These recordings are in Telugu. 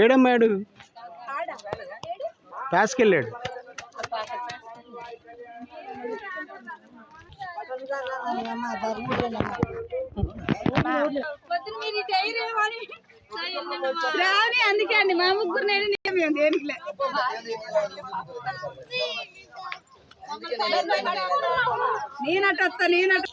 ఏడమ్మాడు ప్యాస్కెళ్ళాడు. శ్రావణి అందుకే అండి. మా ముగ్గురు నేను మేము దేనికి నేనట వస్తా నేనట.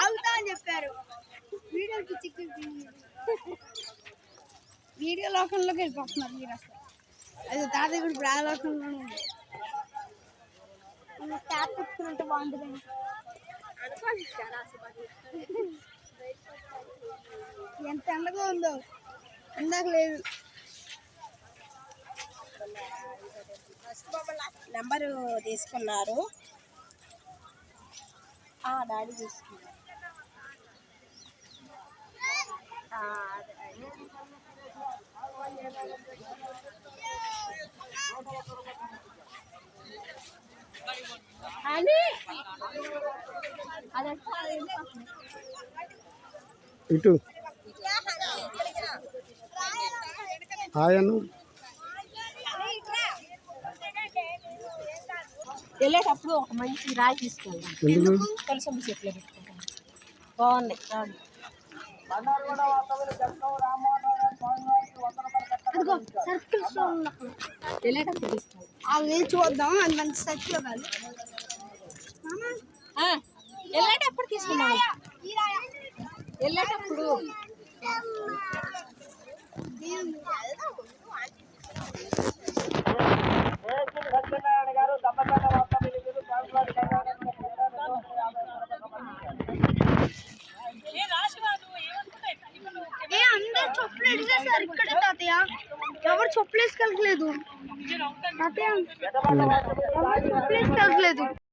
అవుతా అని చెప్పారు వీడియో పిచ్చి వీడియో లోకంలోకి వెళ్ళిపోతున్నారు మీరు అసలు. అది తాతయ్య కూడా ఇప్పుడు ఆ లోకంలోనే ఉంది. ట్యాప్ పెట్టుకుంటే బాగుంటుంది ఎంత ఎండగా ఉందో. ఇందాక లేదు. నెంబరు తీసుకున్నారు. డాడీ తీసుకున్నారు ఆ, అదే. అని అదే ఇటు ఆయను వెళ్ళేటప్పుడు ఒక మంచి రాయి తీసుకెళ్దాం ఎందుకు? తులసమ్మ చెట్లు పెట్టుకుంటాం బాగుంది. రాడు ఉన్నప్పుడు వెళ్ళేటప్పుడు తీసుకెళ్దాం అవి చూద్దాం అది మంచి సర్కిల్ కాదు. ఆ, వెళ్ళేటప్పుడు తీసుకున్నాం వెళ్ళేటప్పుడు ఏ అందరు చెప్పులు వేసేసారు ఇక్కడ తాతయ్య ఎవరు చెప్పులు వేసుకెళ్ళలేదు తాతయ్య ఎవరు చెప్పులు వేసుకెళ్ళలేదు